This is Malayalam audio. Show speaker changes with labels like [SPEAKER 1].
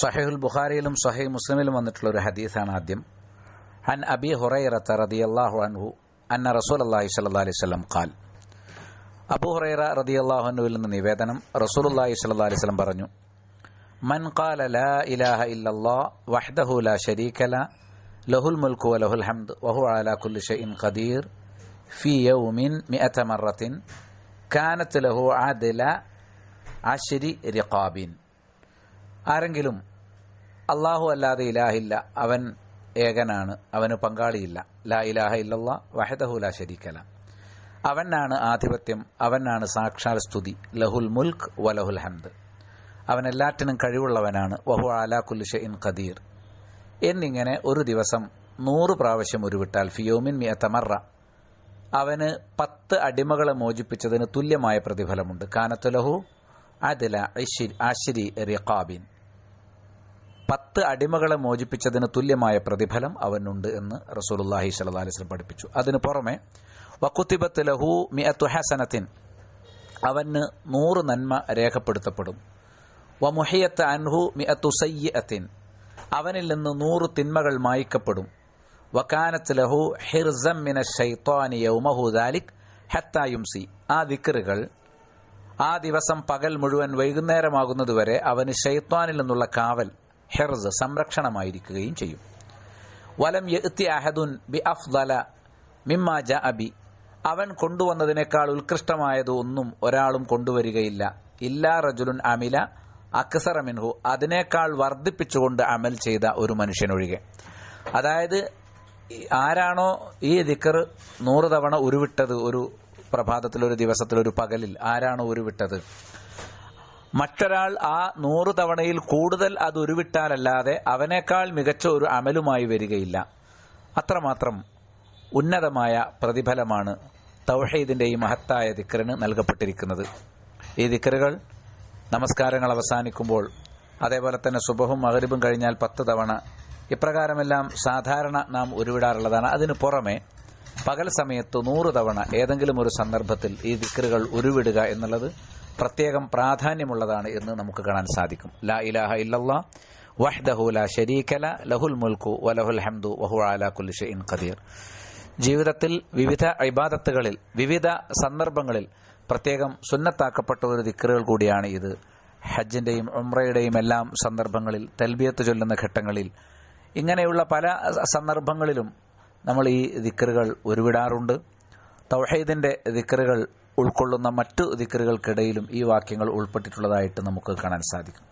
[SPEAKER 1] സഹീഹുൽ ബുഖാരിയിലും സഹീഹ് മുസ്ലിമിലും വന്നിട്ടുള്ള ഒരു ഹദീസാണ് ആദ്യം അൻ അബി ഹുറൈറത്ത റളിയല്ലാഹു അൻഹു അന്ന റസൂൽ അള്ളാഹി സല്ലാ അലൈഹി സ്വലം ഖാൽ അബു ഹുറൈറ റളിയല്ലാഹു അൻഹുവിൽ നിന്ന് നിവേദനം റസൂലുള്ളാഹി സ്വല്ലല്ലാഹി അലൈഹി വസല്ലം പറഞ്ഞു മൻ ഖാല ലാ ഇലാഹ ഇല്ലല്ലാഹ് വഹ്ദഹു ലാ ശരീക ല ലഹുൽ മുൽക്കു വലഹുൽ ഹംദ് വഹു അലാ കുല്ലി ഷൈഇൻ ഖദീർ ഫി യൗമിൻ മിഅത മറത്തിൻ കാനത്ത് ലഹു അദ്ല അശ്രി റിഖാബിൻ ആരെങ്കിലും അള്ളാഹു അല്ലാതെ ഇലാഹില്ല അവൻ ഏകനാണ് അവന് പങ്കാളിയില്ല. ലാ ഇലാഹ ഇല്ലല്ല വഹദഹുല ശരീക്കല. അവനാണ് ആധിപത്യം അവനാണ് സാക്ഷാൽ സ്തുതി. ലഹുൽ മുൽക്ക് വലഹുൽ ഹംദ്. അവൻ എല്ലാറ്റിനും കഴിവുള്ളവനാണ്. വഹു അലാ കുല്ലുഷ ഇൻ ഖദീർ. എന്നിങ്ങനെ ഒരു ദിവസം നൂറ് പ്രാവശ്യം ഉരുവിട്ടാൽ ഫിയോമിൻ മിയ തമറ അവന് പത്ത് അടിമകളെ മോചിപ്പിച്ചതിന് തുല്യമായ പ്രതിഫലമുണ്ട്. കാനത്തുലഹു അദില ആശിരി റിഖാബിൻ. പത്ത് അടിമകളെ മോചിപ്പിച്ചതിന് തുല്യമായ പ്രതിഫലം അവനുണ്ട് എന്ന് റസൂലുല്ലാഹി സ്വല്ലല്ലാഹി അലൈഹി വസല്ലം പഠിപ്പിച്ചു. അതിനു പുറമെ വക്കുത്തിബത്ത് ലഹു മിഅത്തു ഹസനത്തിൻ അവന് നൂറ് നന്മ രേഖപ്പെടുത്തപ്പെടും. വമുഹിയത്ത് അൻഹു മിഅത്തു സയ്യത്തിൻ അവനിൽ നിന്ന് നൂറ് തിന്മകൾ മായ്ക്കപ്പെടും. വക്കാനത്ത് ലഹു ഹിർസം മിന ഹത്തായുംസി ആ ദിക്കറുകൾ ആ ദിവസം പകൽ മുഴുവൻ വൈകുന്നേരമാകുന്നതുവരെ അവന് ഷെയ്ത്വാനിൽ നിന്നുള്ള കാവൽ ഹെർസ് സംരക്ഷണമായിരിക്കുകയും ചെയ്യും. വലം യത്തി അഹദുൻ ബി അഫ്ദല മിമ്മ അബി. അവൻ കൊണ്ടുവന്നതിനേക്കാൾ ഉത്കൃഷ്ടമായത് ഒന്നും ഒരാളും കൊണ്ടുവരികയില്ല. ഇല്ലാ റജുലുൻ അമില അക്സറ മിൻഹു. അതിനേക്കാൾ വർദ്ധിപ്പിച്ചുകൊണ്ട് അമൽ ചെയ്ത ഒരു മനുഷ്യനൊഴികെ. അതായത് ആരാണോ ഈ ദിക്കർ നൂറ് തവണ ഉരുവിട്ടത് ഒരു പ്രഭാതത്തിൽ ഒരു ദിവസത്തിൽ ഒരു പകലിൽ ആരാണോ ഉരുവിട്ടത്? മറ്റൊരാൾ ആ നൂറ് തവണയിൽ കൂടുതൽ അത് ഉരുവിട്ടാലല്ലാതെ അവനേക്കാൾ മികച്ച ഒരു അമലുമായി വരികയില്ല. അത്രമാത്രം ഉന്നതമായ പ്രതിഫലമാണ് തൗഹീദിന്റെ ഈ മഹത്തായ ദിക്കറിന് നൽകപ്പെട്ടിരിക്കുന്നത്. ഈ ദിക്കറുകൾ നമസ്കാരങ്ങൾ അവസാനിക്കുമ്പോൾ അതേപോലെ തന്നെ സുബഹും മകരിബും കഴിഞ്ഞാൽ പത്ത് തവണ ഇപ്രകാരമെല്ലാം സാധാരണ നാം ഉരുവിടാറുള്ളതാണ്. അതിന് പുറമെ പകൽ സമയത്ത് നൂറ് തവണ ഏതെങ്കിലും ഒരു സന്ദർഭത്തിൽ ഈ ദിക്കറുകൾ ഉരുവിടുക എന്നുള്ളത് പ്രത്യേകം പ്രാധാന്യമുള്ളതാണ് എന്ന് നമുക്ക് കാണാൻ സാധിക്കും. ലാ ഇലാഹ ഇല്ലല്ലാ വഹ്ദഹു ലാ ശരീകല ലഹുൽ മുൽക്കു വലഹുൽ ഹംദു വഹു അലാ കുല്ലി ഇൻ ഖദീർ. ജീവിതത്തിൽ വിവിധ ഇബാദത്തുകളിൽ വിവിധ സന്ദർഭങ്ങളിൽ പ്രത്യേകം സുന്നത്താക്കപ്പെട്ട ഒരു ദിക്കറുകൾ കൂടിയാണ് ഇത്. ഹജ്ജിന്റെയും ഉംറയുടെയും എല്ലാം സന്ദർഭങ്ങളിൽ തൽബിയത്ത് ചൊല്ലുന്ന ഘട്ടങ്ങളിൽ ഇങ്ങനെയുള്ള പല സന്ദർഭങ്ങളിലും നമ്മൾ ഈ ദിക്കറുകൾ ഉരുവിടാറുണ്ട് തൗഹീദിന്റെ ദിക്കറുകൾ ഉൾക്കൊള്ളുന്ന മറ്റു ദിക്കറുകൾക്കിടയിലും ഈ വാക്യങ്ങൾ ഉൾപ്പെട്ടിട്ടുള്ളതായിട്ട് നമുക്ക് കാണാൻ സാധിക്കും.